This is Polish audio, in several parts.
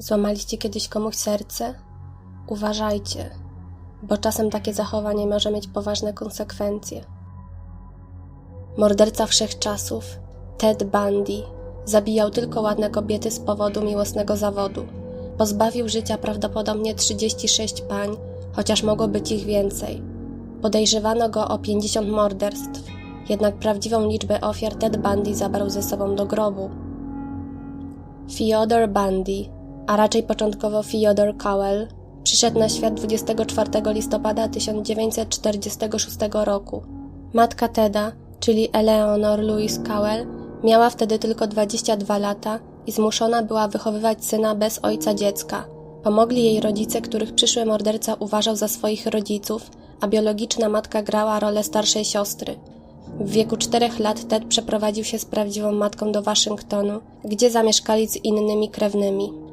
Złamaliście kiedyś komuś serce? Uważajcie, bo czasem takie zachowanie może mieć poważne konsekwencje. Morderca wszechczasów, Ted Bundy, zabijał tylko ładne kobiety z powodu miłosnego zawodu. Pozbawił życia prawdopodobnie 36 pań, chociaż mogło być ich więcej. Podejrzewano go o 50 morderstw, jednak prawdziwą liczbę ofiar Ted Bundy zabrał ze sobą do grobu. Fyodor Bundy, a raczej początkowo Fyodor Cowell, przyszedł na świat 24 listopada 1946 roku. Matka Teda, czyli Eleanor Louise Cowell, miała wtedy tylko 22 lata i zmuszona była wychowywać syna bez ojca dziecka. Pomogli jej rodzice, których przyszły morderca uważał za swoich rodziców, a biologiczna matka grała rolę starszej siostry. W wieku czterech lat Ted przeprowadził się z prawdziwą matką do Waszyngtonu, gdzie zamieszkali z innymi krewnymi.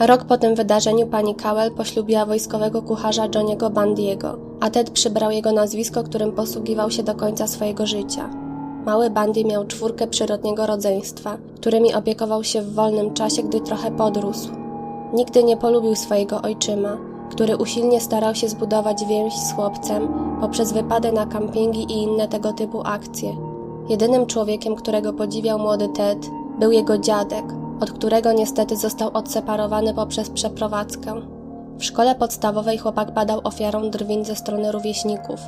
Rok po tym wydarzeniu pani Cowell poślubiła wojskowego kucharza Johniego Bandiego, a Ted przybrał jego nazwisko, którym posługiwał się do końca swojego życia. Mały Bandy miał czwórkę przyrodniego rodzeństwa, którymi opiekował się w wolnym czasie, gdy trochę podrósł. Nigdy nie polubił swojego ojczyma, który usilnie starał się zbudować więź z chłopcem poprzez wypady na kampingi i inne tego typu akcje. Jedynym człowiekiem, którego podziwiał młody Ted, był jego dziadek, od którego niestety został odseparowany poprzez przeprowadzkę. W szkole podstawowej chłopak padał ofiarą drwin ze strony rówieśników.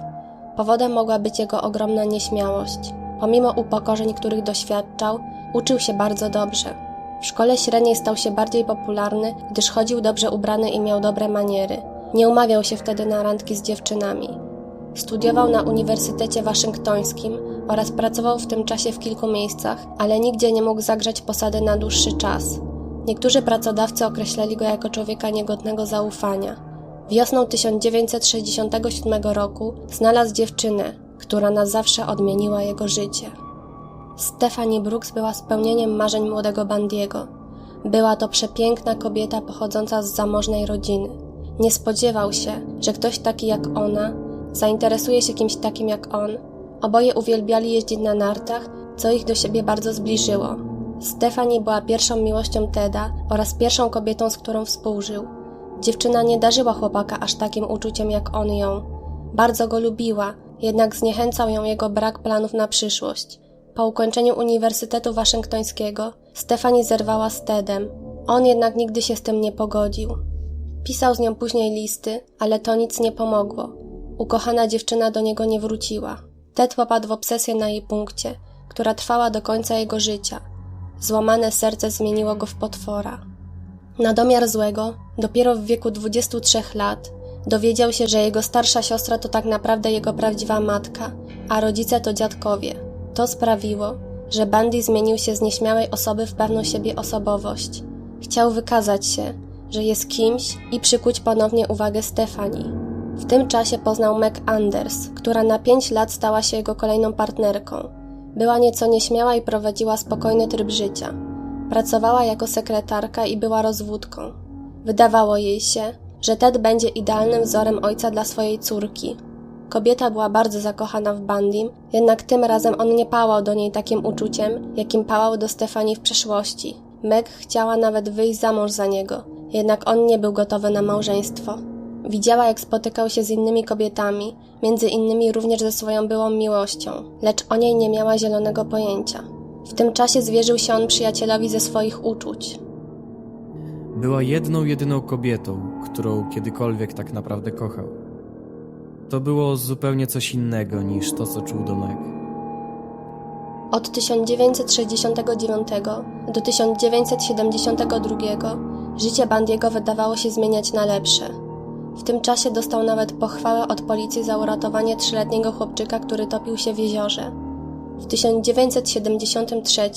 Powodem mogła być jego ogromna nieśmiałość. Pomimo upokorzeń, których doświadczał, uczył się bardzo dobrze. W szkole średniej stał się bardziej popularny, gdyż chodził dobrze ubrany i miał dobre maniery. Nie umawiał się wtedy na randki z dziewczynami. Studiował na Uniwersytecie Waszyngtońskim oraz pracował w tym czasie w kilku miejscach, ale nigdzie nie mógł zagrzać posady na dłuższy czas. Niektórzy pracodawcy określali go jako człowieka niegodnego zaufania. Wiosną 1967 roku znalazł dziewczynę, która na zawsze odmieniła jego życie. Stephanie Brooks była spełnieniem marzeń młodego Bandiego. Była to przepiękna kobieta pochodząca z zamożnej rodziny. Nie spodziewał się, że ktoś taki jak ona zainteresuje się kimś takim jak on. Oboje uwielbiali jeździć na nartach, co ich do siebie bardzo zbliżyło. Stephanie była pierwszą miłością Teda oraz pierwszą kobietą, z którą współżył. Dziewczyna nie darzyła chłopaka aż takim uczuciem jak on ją. Bardzo go lubiła, jednak zniechęcał ją jego brak planów na przyszłość. Po ukończeniu Uniwersytetu Waszyngtońskiego Stefani zerwała z Tedem. On jednak nigdy się z tym nie pogodził. Pisał z nią później listy, ale to nic nie pomogło. Ukochana dziewczyna do niego nie wróciła. Ted popadł w obsesję na jej punkcie, która trwała do końca jego życia. Złamane serce zmieniło go w potwora. Na domiar złego, dopiero w wieku 23 lat, dowiedział się, że jego starsza siostra to tak naprawdę jego prawdziwa matka, a rodzice to dziadkowie. To sprawiło, że Bandy zmienił się z nieśmiałej osoby w pewną siebie osobowość. Chciał wykazać się, że jest kimś i przykuć ponownie uwagę Stefani. Tym czasie poznał Meg Anders, która na pięć lat stała się jego kolejną partnerką. Była nieco nieśmiała i prowadziła spokojny tryb życia. Pracowała jako sekretarka i była rozwódką. Wydawało jej się, że Ted będzie idealnym wzorem ojca dla swojej córki. Kobieta była bardzo zakochana w Bandim, jednak tym razem on nie pałał do niej takim uczuciem, jakim pałał do Stefani w przeszłości. Meg chciała nawet wyjść za mąż za niego, jednak on nie był gotowy na małżeństwo. Widziała, jak spotykał się z innymi kobietami, między innymi również ze swoją byłą miłością, lecz o niej nie miała zielonego pojęcia. W tym czasie zwierzył się on przyjacielowi ze swoich uczuć. Była jedną, jedyną kobietą, którą kiedykolwiek tak naprawdę kochał. To było zupełnie coś innego niż to, co czuł do Meg. Od 1969 do 1972 życie Bandiego wydawało się zmieniać na lepsze. W tym czasie dostał nawet pochwałę od policji za uratowanie trzyletniego chłopczyka, który topił się w jeziorze. W 1973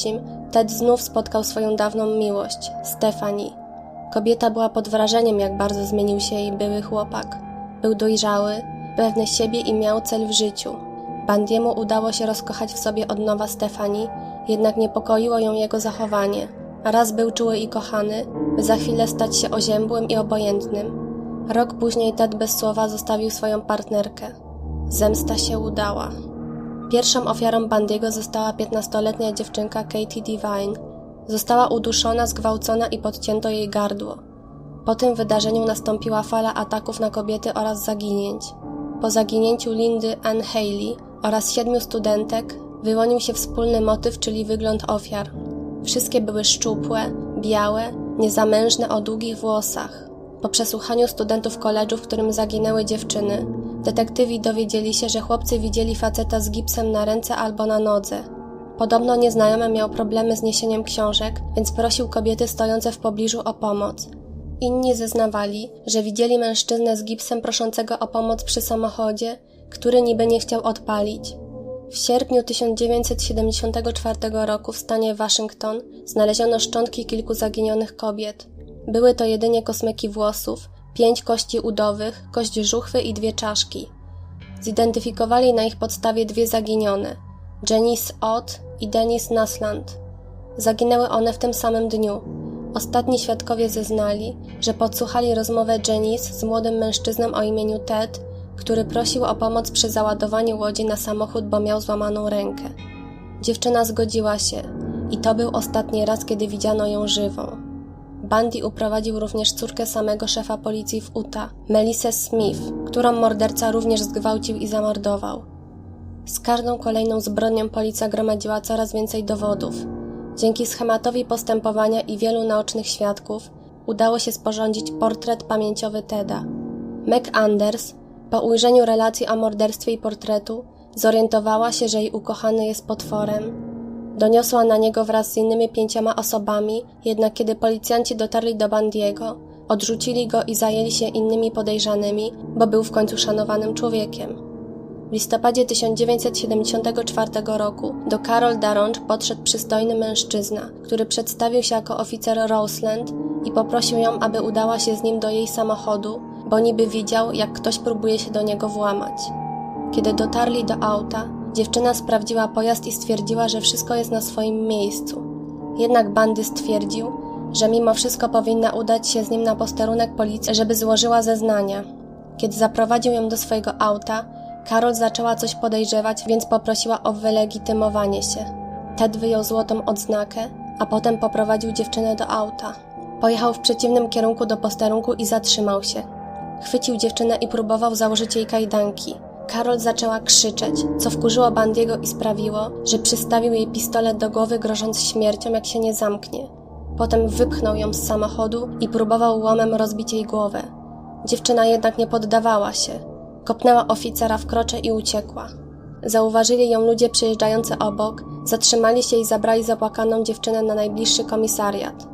Ted znów spotkał swoją dawną miłość, Stephanie. Kobieta była pod wrażeniem, jak bardzo zmienił się jej były chłopak. Był dojrzały, pewny siebie i miał cel w życiu. Bandiemu udało się rozkochać w sobie od nowa Stefani, jednak niepokoiło ją jego zachowanie. Raz był czuły i kochany, by za chwilę stać się oziębłym i obojętnym. Rok później Ted bez słowa zostawił swoją partnerkę. Zemsta się udała. Pierwszą ofiarą Bandiego została 15-letnia dziewczynka Katie Devine. Została uduszona, zgwałcona i podcięto jej gardło. Po tym wydarzeniu nastąpiła fala ataków na kobiety oraz zaginięć. Po zaginięciu Lindy Ann Haley oraz siedmiu studentek wyłonił się wspólny motyw, czyli wygląd ofiar. Wszystkie były szczupłe, białe, niezamężne o długich włosach. Po przesłuchaniu studentów koledżu, w którym zaginęły dziewczyny, detektywi dowiedzieli się, że chłopcy widzieli faceta z gipsem na ręce albo na nodze. Podobno nieznajomy miał problemy z niesieniem książek, więc prosił kobiety stojące w pobliżu o pomoc. Inni zeznawali, że widzieli mężczyznę z gipsem proszącego o pomoc przy samochodzie, który niby nie chciał odpalić. W sierpniu 1974 roku w stanie Waszyngton znaleziono szczątki kilku zaginionych kobiet. Były to jedynie kosmyki włosów, pięć kości udowych, kość żuchwy i dwie czaszki. Zidentyfikowali na ich podstawie dwie zaginione Janice Ott i Denise Nasland. Zaginęły one w tym samym dniu. Ostatni świadkowie zeznali, że podsłuchali rozmowę Janice z młodym mężczyzną o imieniu Ted, który prosił o pomoc przy załadowaniu łodzi na samochód, bo miał złamaną rękę. Dziewczyna zgodziła się i to był ostatni raz, kiedy widziano ją żywą. Bundy uprowadził również córkę samego szefa policji w Utah, Melissę Smith, którą morderca również zgwałcił i zamordował. Z każdą kolejną zbrodnią policja gromadziła coraz więcej dowodów. Dzięki schematowi postępowania i wielu naocznych świadków udało się sporządzić portret pamięciowy Teda. Meg Anders, po ujrzeniu relacji o morderstwie i portretu, zorientowała się, że jej ukochany jest potworem. Doniosła na niego wraz z innymi pięcioma osobami, jednak kiedy policjanci dotarli do Bandiego, odrzucili go i zajęli się innymi podejrzanymi, bo był w końcu szanowanym człowiekiem. W listopadzie 1974 roku do Carol Daronch podszedł przystojny mężczyzna, który przedstawił się jako oficer Roseland i poprosił ją, aby udała się z nim do jej samochodu, bo niby widział, jak ktoś próbuje się do niego włamać. Kiedy dotarli do auta, dziewczyna sprawdziła pojazd i stwierdziła, że wszystko jest na swoim miejscu. Jednak Bandy stwierdził, że mimo wszystko powinna udać się z nim na posterunek policji, żeby złożyła zeznania. Kiedy zaprowadził ją do swojego auta, Karol zaczęła coś podejrzewać, więc poprosiła o wylegitymowanie się. Ted wyjął złotą odznakę, a potem poprowadził dziewczynę do auta. Pojechał w przeciwnym kierunku do posterunku i zatrzymał się. Chwycił dziewczynę i próbował założyć jej kajdanki. Karol zaczęła krzyczeć, co wkurzyło Bandiego i sprawiło, że przystawił jej pistolet do głowy, grożąc śmiercią, jak się nie zamknie. Potem wypchnął ją z samochodu i próbował łomem rozbić jej głowę. Dziewczyna jednak nie poddawała się. Kopnęła oficera w krocze i uciekła. Zauważyli ją ludzie przyjeżdżający obok, zatrzymali się i zabrali zapłakaną dziewczynę na najbliższy komisariat.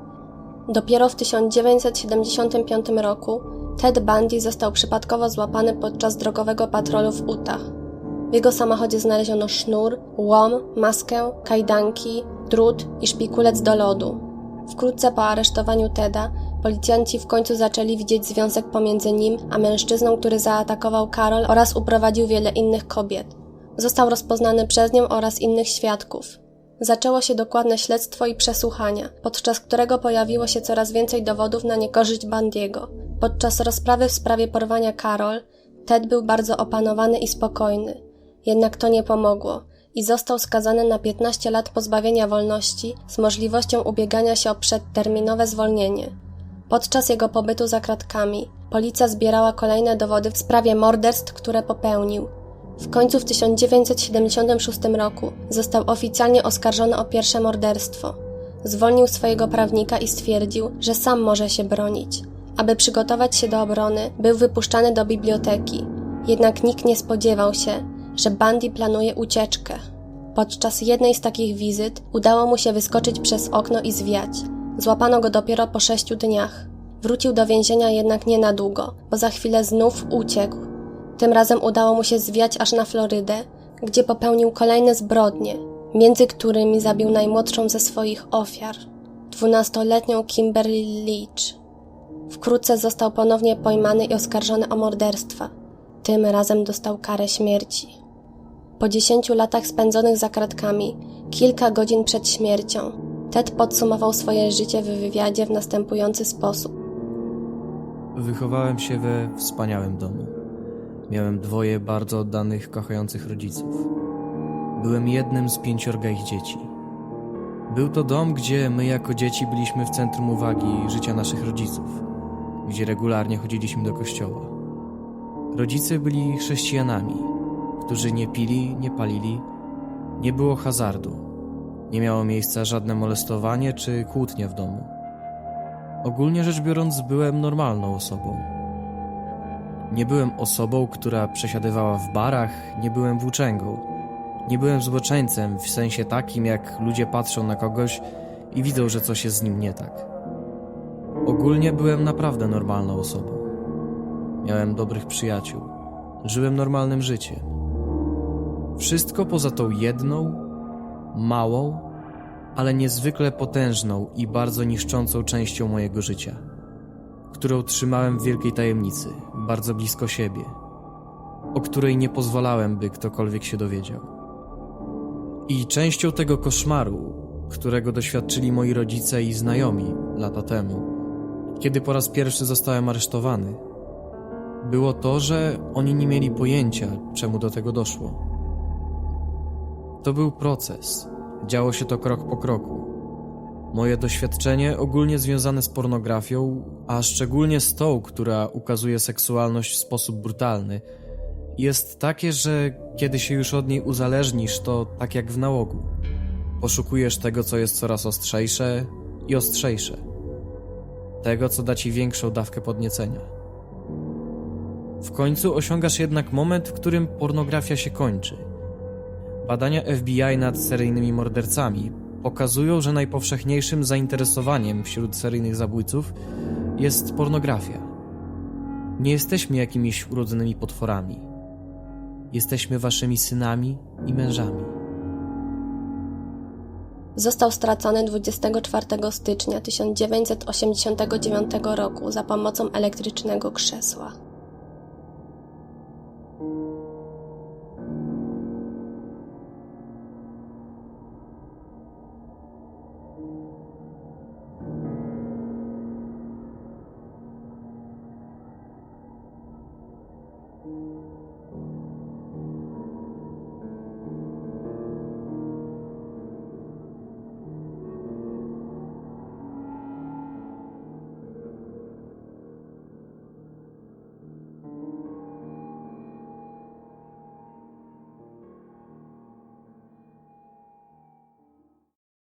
Dopiero w 1975 roku Ted Bundy został przypadkowo złapany podczas drogowego patrolu w Utah. W jego samochodzie znaleziono sznur, łom, maskę, kajdanki, drut i szpikulec do lodu. Wkrótce po aresztowaniu Teda policjanci w końcu zaczęli widzieć związek pomiędzy nim a mężczyzną, który zaatakował Karol oraz uprowadził wiele innych kobiet. Został rozpoznany przez nią oraz innych świadków. Zaczęło się dokładne śledztwo i przesłuchania, podczas którego pojawiło się coraz więcej dowodów na niekorzyść Bandiego. Podczas rozprawy w sprawie porwania Karol, Ted był bardzo opanowany i spokojny. Jednak to nie pomogło i został skazany na 15 lat pozbawienia wolności z możliwością ubiegania się o przedterminowe zwolnienie. Podczas jego pobytu za kratkami policja zbierała kolejne dowody w sprawie morderstw, które popełnił. W końcu w 1976 roku został oficjalnie oskarżony o pierwsze morderstwo. Zwolnił swojego prawnika i stwierdził, że sam może się bronić. Aby przygotować się do obrony, był wypuszczany do biblioteki. Jednak nikt nie spodziewał się, że Bundy planuje ucieczkę. Podczas jednej z takich wizyt udało mu się wyskoczyć przez okno i zwiać. Złapano go dopiero po sześciu dniach. Wrócił do więzienia jednak nie na długo, bo za chwilę znów uciekł. Tym razem udało mu się zwiać aż na Florydę, gdzie popełnił kolejne zbrodnie, między którymi zabił najmłodszą ze swoich ofiar, dwunastoletnią Kimberly Leach. Wkrótce został ponownie pojmany i oskarżony o morderstwa. Tym razem dostał karę śmierci. Po dziesięciu latach spędzonych za kratkami, kilka godzin przed śmiercią, Ted podsumował swoje życie w wywiadzie w następujący sposób. Wychowałem się we wspaniałym domu. Miałem dwoje bardzo oddanych, kochających rodziców. Byłem jednym z pięciorga ich dzieci. Był to dom, gdzie my jako dzieci byliśmy w centrum uwagi życia naszych rodziców. gdzie regularnie chodziliśmy do kościoła. Rodzice byli chrześcijanami, którzy nie pili, nie palili, nie było hazardu, nie miało miejsca żadne molestowanie czy kłótnie w domu. Ogólnie rzecz biorąc, byłem normalną osobą. Nie byłem osobą, która przesiadywała w barach, nie byłem włóczęgą. Nie byłem zboczeńcem w sensie takim, jak ludzie patrzą na kogoś i widzą, że coś jest z nim nie tak. Ogólnie byłem naprawdę normalną osobą. Miałem dobrych przyjaciół. Żyłem normalnym życiem. Wszystko poza tą jedną, małą, ale niezwykle potężną i bardzo niszczącą częścią mojego życia, którą trzymałem w wielkiej tajemnicy, bardzo blisko siebie, o której nie pozwalałem, by ktokolwiek się dowiedział. I częścią tego koszmaru, którego doświadczyli moi rodzice i znajomi lata temu, kiedy po raz pierwszy zostałem aresztowany, było to, że oni nie mieli pojęcia, czemu do tego doszło. To był proces. Działo się to krok po kroku. Moje doświadczenie, ogólnie związane z pornografią, a szczególnie z tą, która ukazuje seksualność w sposób brutalny, jest takie, że kiedy się już od niej uzależnisz, to tak jak w nałogu. Poszukujesz tego, co jest coraz ostrzejsze i ostrzejsze. Tego, co da ci większą dawkę podniecenia. W końcu osiągasz jednak moment, w którym pornografia się kończy. Badania FBI nad seryjnymi mordercami pokazują, że najpowszechniejszym zainteresowaniem wśród seryjnych zabójców jest pornografia. Nie jesteśmy jakimiś urodzonymi potworami. Jesteśmy waszymi synami i mężami. Został stracony 24 stycznia 1989 roku za pomocą elektrycznego krzesła.